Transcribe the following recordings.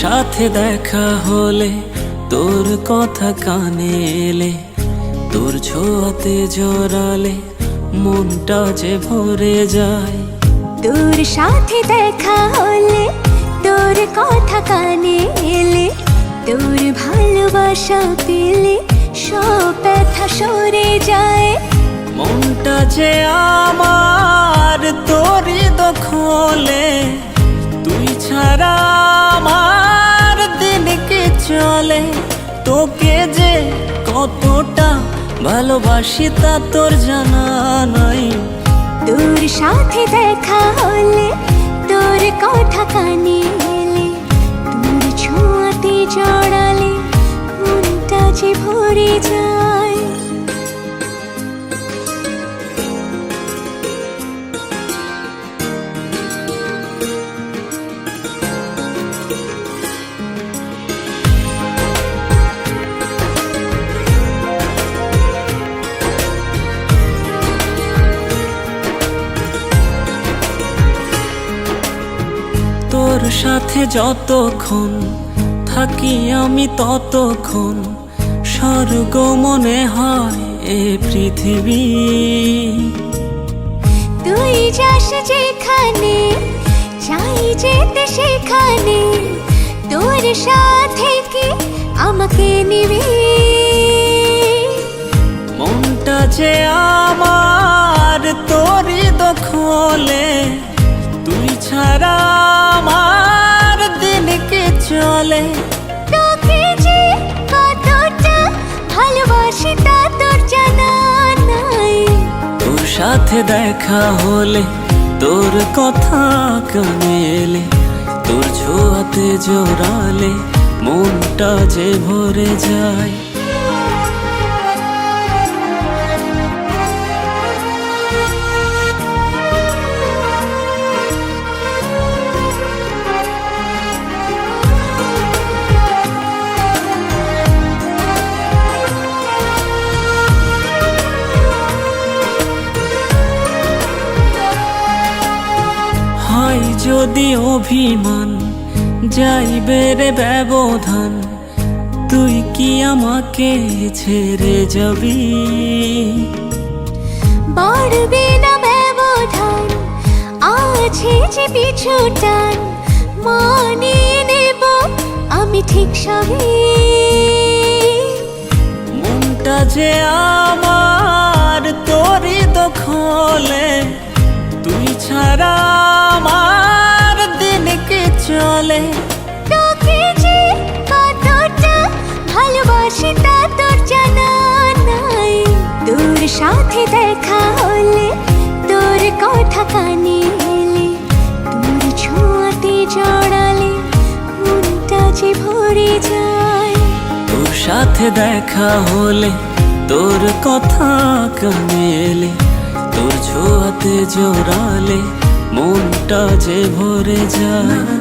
সাথে দেখা হলে তোর কথা কানে এলে তোর ছোঁয়াতে জড়ালে মনটা যে ভরে যায়। তোর সাথে দেখা হলে তোর কথা কানে এলে তোর ভালোবাসা পেলে সব ব্যথা সরে যায়। মনটা যে আমার তোরই দখলে তুই ছাড়া আমার দিন কি চলে? তোকে যে কতটা ভালোবাসি তা তোর জানা নাই তোর সাথে দেখা হলে তোর কথা তোর সাথে যতক্ষণ থাকি আমি ততক্ষণ স্বর্গ মনে হয় এ পৃথিবী। তুই যাস যেখানে চাই যেতে সেখানে তোর সাথে কি আমাকে নিবি? মনটা যে আমার তোরই দখলে তুই ছাড়া চলে। তোকে যে কতটা ভালোবাসি তা তোর জানা নাই। তোর সাথে দেখা হলে তোর কথা কানে এলে তোর ছোঁয়াতে জোরালে মনটা যে ভরে যায়। যদি অভিমান যাইবে রে ব্যবধান তুই কি আমাকে ছেড়ে যাবি? বাড়বে না ব্যবধান আছে যে পিছু টান মানিয়ে নেব আমি ঠিক সবই মনটা যে আমার তোরই দখলে তুই ছাড়া সাথে দেখা হলে তোর কথা কানে এলে তোর ছোঁয়াতে জড়ালে মনটা যে ভরে যায় তোর সাথে দেখা হলে তোর কথা কানে এলে তোর ছোঁয়াতে জোরালে মনটা যে ভরে যায়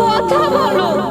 কথা বলো।